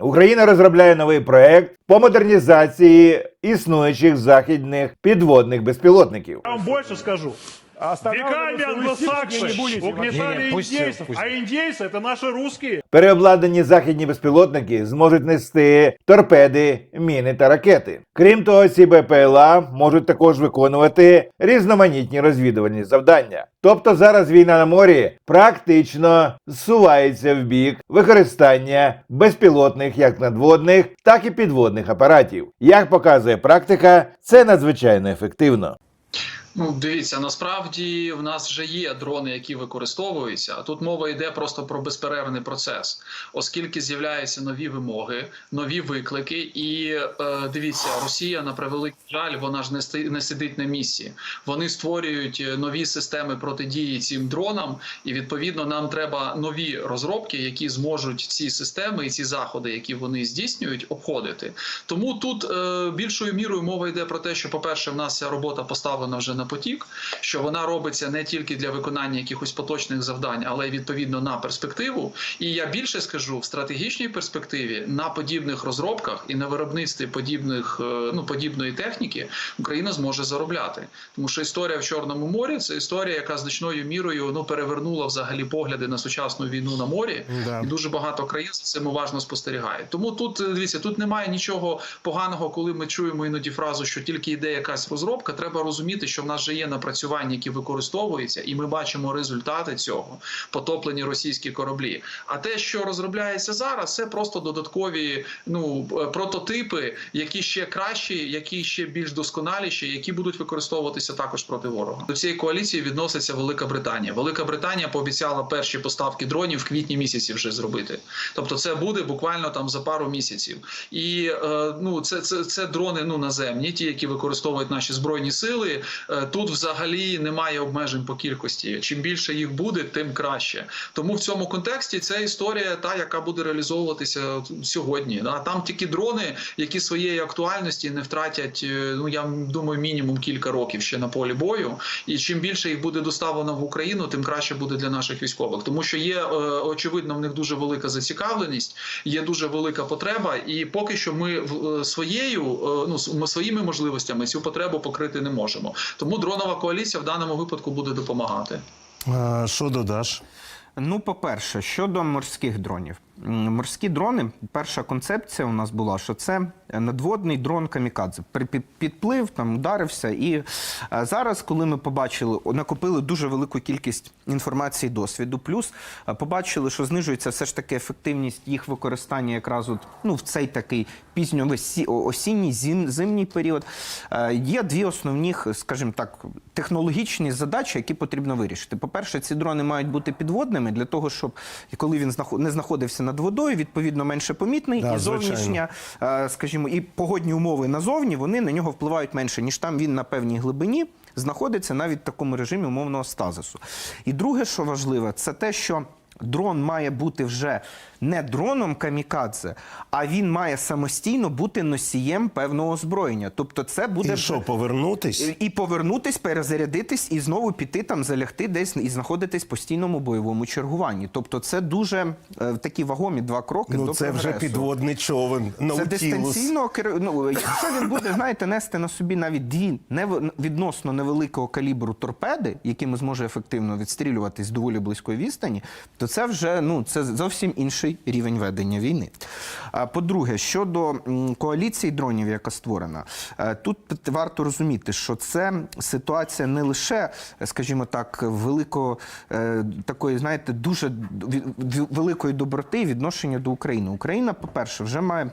Україна розробляє новий проект по модернізації існуючих західних підводних безпілотників. Я вам больше скажу. Веками англосаксы угнетали Не, не, пусть- индейцев, пусть. а индейцы это наши русские. Переобладнані західні безпілотники зможуть нести торпеди, міни та ракети. Крім того, ці БПЛА можуть також виконувати різноманітні розвідувальні завдання. Тобто зараз війна на морі практично зсувається в бік використання безпілотних як надводних, так і підводних апаратів. Як показує практика, це надзвичайно ефективно. Ну, дивіться, насправді в нас вже є дрони, які використовуються. А тут мова йде просто про безперервний процес, оскільки з'являються нові вимоги, нові виклики. І е, дивіться, Росія на превеликий жаль, вона ж не не сидить на місці. Вони створюють е, нові системи протидії цим дронам, і відповідно нам треба нові розробки, які зможуть ці системи і ці заходи, які вони здійснюють, обходити. Тому тут е, більшою мірою мова йде про те, що, по-перше, в нас ця робота поставлена вже на потік, що вона робиться не тільки для виконання якихось поточних завдань, але й відповідно на перспективу. І я більше скажу в стратегічній перспективі на подібних розробках і на виробництві подібних е, ну подібної техніки Україна зможе заробляти. Тому що історія в Чорному морі це історія, яка значною мірою ну перевернула взагалі погляди на сучасну війну на морі. Да. І дуже багато країн за цим уважно спостерігають. Тому тут е, дивіться, тут немає нічого поганого, коли ми чуємо іноді фразу, що тільки йде якась розробка. Треба розуміти, що нас вже є напрацювання, які використовуються, і ми бачимо результати цього потоплені російські кораблі. А те, що розробляється зараз, це просто додаткові ну е, прототипи, які ще кращі, які ще більш досконаліші, які будуть використовуватися також проти ворога. До цієї коаліції відноситься Велика Британія. Велика Британія пообіцяла перші поставки дронів в квітні місяці вже зробити. Тобто, це буде буквально там за пару місяців. І е, ну це, це, це дрони ну наземні, ті, які використовують наші збройні сили. Тут взагалі немає обмежень по кількості. Чим більше їх буде, тим краще. Тому в цьому контексті це історія, та яка буде реалізовуватися сьогодні. Да? Там тільки дрони, які своєї актуальності не втратять. е, Ну я думаю, мінімум кілька років ще на полі бою. І чим більше їх буде доставлено в Україну, тим краще буде для наших військових, тому що є е, очевидно в них дуже велика зацікавленість, є дуже велика потреба, і поки що ми е, своєю ну своїми можливостями цю потребу покрити не можемо. Тому дронова коаліція в даному випадку буде допомагати. Що додаш? Ну, по-перше, щодо морських дронів. Морські дрони, перша концепція у нас була, що це надводний дрон камікадзе. Підплив, там ударився. І е, зараз, коли ми побачили, накопили дуже велику кількість інформації, досвіду, плюс е, побачили, що знижується все ж таки ефективність їх використання якраз от, ну, в цей такий пізньо-осінній, зимній період. Е, Є дві основні, скажімо так, технологічні задачі, які потрібно вирішити. По-перше, ці дрони мають бути підводними для того, щоб коли він не знаходився над водою, відповідно менше помітний, Да, і зовнішня, звичайно. скажімо, і погодні умови назовні вони на нього впливають менше, ніж там він на певній глибині знаходиться навіть в такому режимі умовного стазису. І друге, що важливе, це те, що дрон має бути вже не дроном камікадзе, а він має самостійно бути носієм певного озброєння. Тобто, це буде І що, повернутись? і повернутись, перезарядитись і знову піти там, залягти десь і знаходитись в постійному бойовому чергуванні. Тобто, це дуже е, такі вагомі два кроки Ну до це вже підводний човен. Це Наутілус. дистанційно керу- ну, якщо він буде, знаєте, нести на собі навіть дві нев- відносно невеликого калібру торпеди, якими зможе ефективно відстрілюватись доволі близької відстані, то це вже ну це зовсім інший рівень ведення війни. А по-друге, щодо коаліції дронів, яка створена, е, тут варто розуміти, що це ситуація не лише, скажімо так, великого е, такої, знаєте, дуже великої доброти відношення до України. Україна, по-перше, вже має.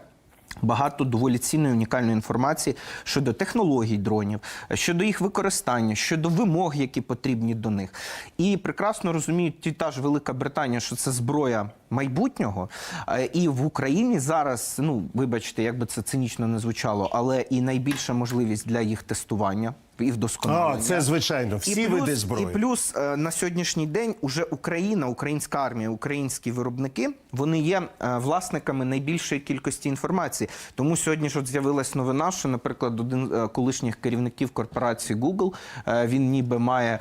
Багато доволі цінної унікальної інформації щодо технологій дронів, щодо їх використання, щодо вимог, які потрібні до них. І прекрасно розуміють ті та ж Велика Британія, що це зброя майбутнього. Е, І в Україні зараз, ну вибачте, як би це цинічно не звучало, але і найбільша можливість для їх тестування і вдосконалення. А, це звичайно, всі І плюс, види зброї. І плюс е, на сьогоднішній день уже Україна, українська армія, українські виробники вони є е, власниками найбільшої кількості інформації. Тому сьогодні ж от з'явилась новина, що, наприклад, один колишніх керівників корпорації Google, він ніби має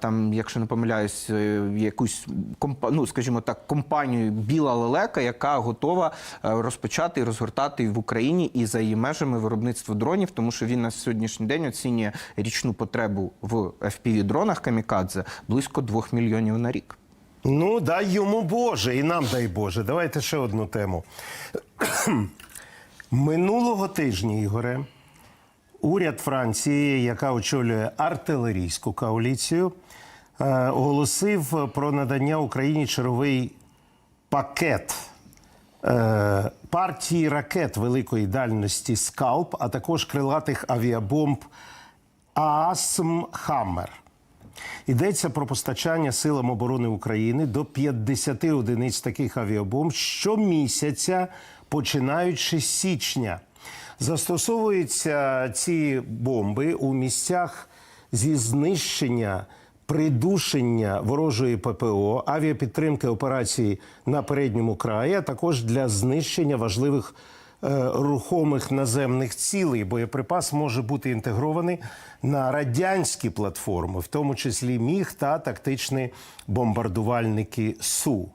там, якщо не помиляюсь, якусь компа- ну, скажімо так, компанію, біла лелека, яка готова е, розпочати і розгортати в Україні і за її межами виробництво дронів, тому що він на сьогоднішній день оцінює річну потребу в fpv дронах камікадзе близько 2 мільйонів на рік. Ну, дай йому Боже, і нам дай Боже. Давайте ще одну тему. Минулого тижня, Ігоре, уряд Франції, яка очолює артилерійську коаліцію, е, оголосив про надання Україні черговий пакет е, партії ракет великої дальності Скалп, а також крилатих авіабомб ААСМ Хаммер. Йдеться про постачання силам оборони України до 50 одиниць таких авіабомб щомісяця, починаючи з січня. Застосовуються ці бомби у місцях зі знищення, придушення ворожої ППО, авіапідтримки операції на передньому краї, а також для знищення важливих е, рухомих наземних цілей. Боєприпас може бути інтегрований на радянські платформи, в тому числі міг та тактичні бомбардувальники Су.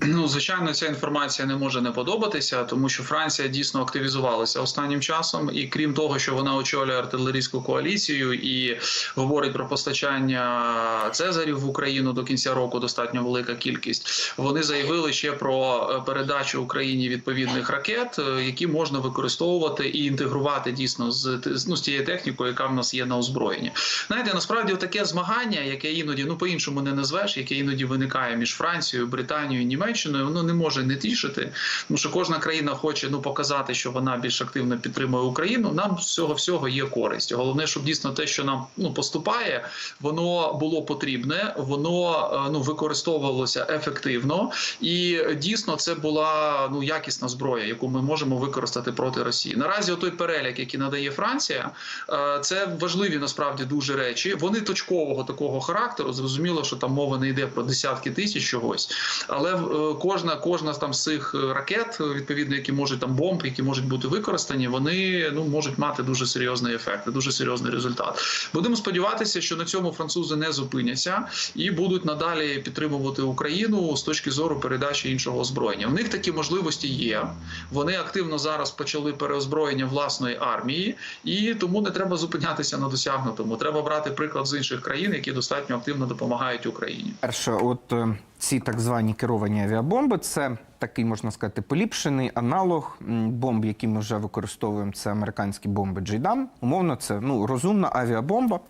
Ну, звичайно, ця інформація не може не подобатися, тому що Франція дійсно активізувалася останнім часом, і крім того, що вона очолює артилерійську коаліцію і говорить про постачання цезарів в Україну до кінця року, достатньо велика кількість. Вони заявили ще про е, передачу Україні відповідних ракет, е, які можна використовувати і інтегрувати дійсно з ну, з тією технікою, яка в нас є на озброєнні. Знаєте, насправді таке змагання, яке іноді ну по-іншому не назвеш, яке іноді виникає між Францією, Британією, Німеччиною, воно не може не тішити, тому що кожна країна хоче ну показати, що вона більш активно підтримує Україну. Нам з цього всього є користь. Головне, щоб дійсно те, що нам ну поступає, воно було потрібне, воно е, ну використовувалося ефективно, і дійсно це була ну якісна зброя, яку ми можемо використати проти Росії. Наразі той перелік, який надає Франція, е, це важливі насправді дуже речі. Вони точкового такого характеру. Зрозуміло, що там мова не йде про десятки тисяч чогось, але е, кожна кожна там з цих е, ракет, відповідно, які можуть там бомб, які можуть бути використані, вони ну можуть мати дуже серйозний ефект, дуже серйозний результат. Будемо сподіватися, що на цьому французи не зупиняться і будуть надалі підтримувати Україну з точки зору передачі іншого озброєння. У них такі можливості є. Вони активно зараз почали переозброєння власної армії, і тому не треба зупинятися на досягнутому. Треба брати приклад з інших країн, які достатньо активно допомагають Україні. Перше, от е, ці так звані керовані авіабомби, це такий, можна сказати, поліпшений аналог бомб, які ми вже використовуємо. Це американські бомби Джейдам. Умовно, це ну розумна авіабомба.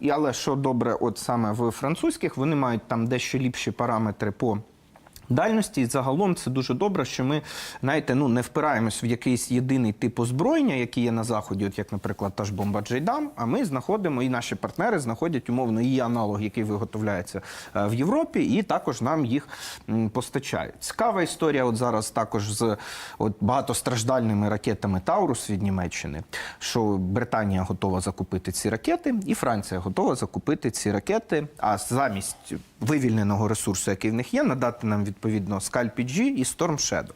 І але що добре, от саме в французьких вони мають там дещо ліпші параметри по. Дальності і загалом це дуже добре, що ми знаєте, ну не впираємось в якийсь єдиний тип озброєння, який є на заході, от як, наприклад, та ж бомба Джейдам. А ми знаходимо і наші партнери знаходять умовно її аналог, який виготовляється е, в Європі, і також нам їх постачають. Цікава історія. От зараз також з от багатостраждальними ракетами Таурус від Німеччини, що Британія готова закупити ці ракети, і Франція готова закупити ці ракети. А замість вивільненого ресурсу, який в них є, надати нам відповідно Scalp і Storm Shadow.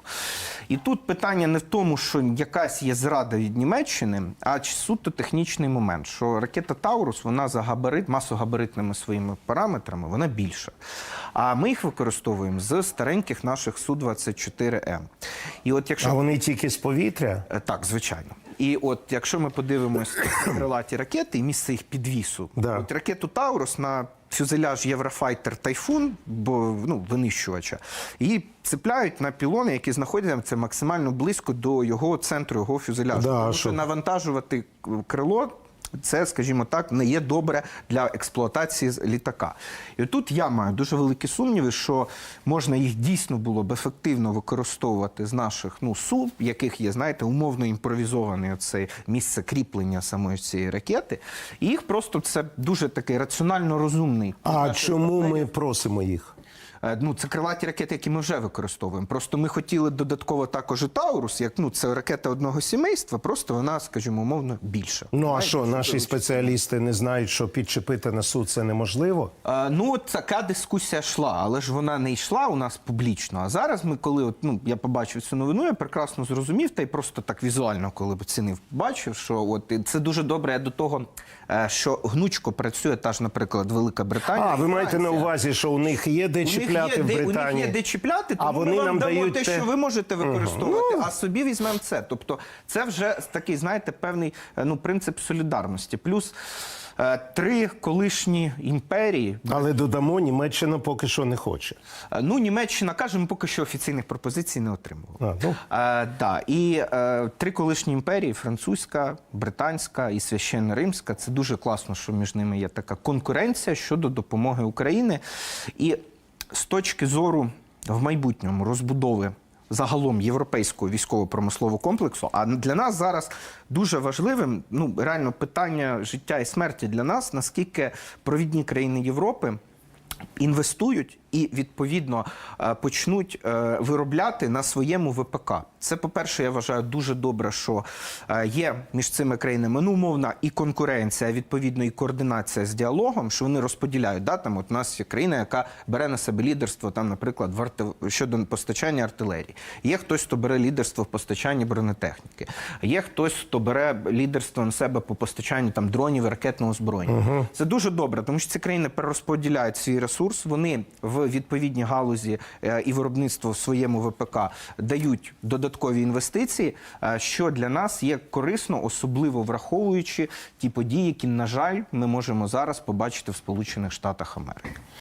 І тут питання не в тому, що якась є зрада від Німеччини, а чи суто технічний момент, що ракета Таурус вона за габарит, масогабаритними своїми параметрами, вона більша. А ми їх використовуємо з стареньких наших Су-24М. І от якщо А вони тільки з повітря. Е, Так, звичайно. І от якщо ми подивимось крилаті ракети і місце їх підвісу, Да. от ракету Таурус на фюзеляж Єврофайтер Тайфун, бо ну винищувача, її цепляють на пілони, які знаходяться максимально близько до його центру, його фюзеляжу. Да, Тому що навантажувати крило. Це, скажімо так, не є добре для експлуатації літака. І тут я маю дуже великі сумніви, що можна їх дійсно було б ефективно використовувати з наших ну су, в яких є, знаєте, умовно імпровізоване це місце кріплення самої цієї ракети. І їх просто це дуже такий раціонально розумний. А чому ми просимо їх? Е, Ну, це крилаті ракети, які ми вже використовуємо. Просто ми хотіли додатково також і Таурус, як ну це ракета одного сімейства, просто вона, скажімо, умовно більша. Ну а що, наші спеціалісти не знають, що підчепити на суд це неможливо? Е, Ну, от така дискусія йшла, але ж вона не йшла у нас публічно. А зараз ми, коли от, ну, я побачив цю новину, я прекрасно зрозумів, та й просто так візуально, коли б оцінив, бачив, що от це дуже добре до того, е, що гнучко працює та ж, наприклад, Велика Британія. А, ви маєте на увазі, що у них є де є чіпляти в де, у них є де чіпляти, А тому вони ми вам нам дамо дають те, те- що ви можете використовувати, а собі візьмемо це. Тобто, це вже такий, знаєте, певний е, ну, принцип солідарності. Плюс е, три колишні імперії. Але додамо, Німеччина поки що не хоче. Е, Ну, Німеччина каже, ми поки що офіційних пропозицій не отримували. А, ну. Е, да. І е, три колишні імперії: французька, британська і священна римська. Це дуже класно, що між ними є така конкуренція щодо допомоги України. І з точки зору в майбутньому розбудови. Загалом європейського військово-промислового комплексу. А для нас зараз дуже важливим, ну реально питання життя і смерті для нас, наскільки провідні країни Європи інвестують і відповідно е, почнуть е, виробляти на своєму ВПК. Це, по-перше, я вважаю дуже добре, що е, є між цими країнами ну, умовна і конкуренція, відповідно, і координація з діалогом, що вони розподіляють. Да? Там, от у нас є країна, яка бере на себе лідерство, там, наприклад, в арти... щодо постачання артилерії. Є хтось, хто бере лідерство в постачанні бронетехніки. Є хтось, хто бере лідерство на себе по постачанню там дронів і ракетного озброєння. Це дуже добре, тому що ці країни перерозподіляють свій ресурс. Вони в відповідній галузі е, і виробництво в своєму ВПК дають додаткові інвестиції, е, що для нас є корисно, особливо враховуючи ті події, які, на жаль, ми можемо зараз побачити в Сполучених Штатах Америки.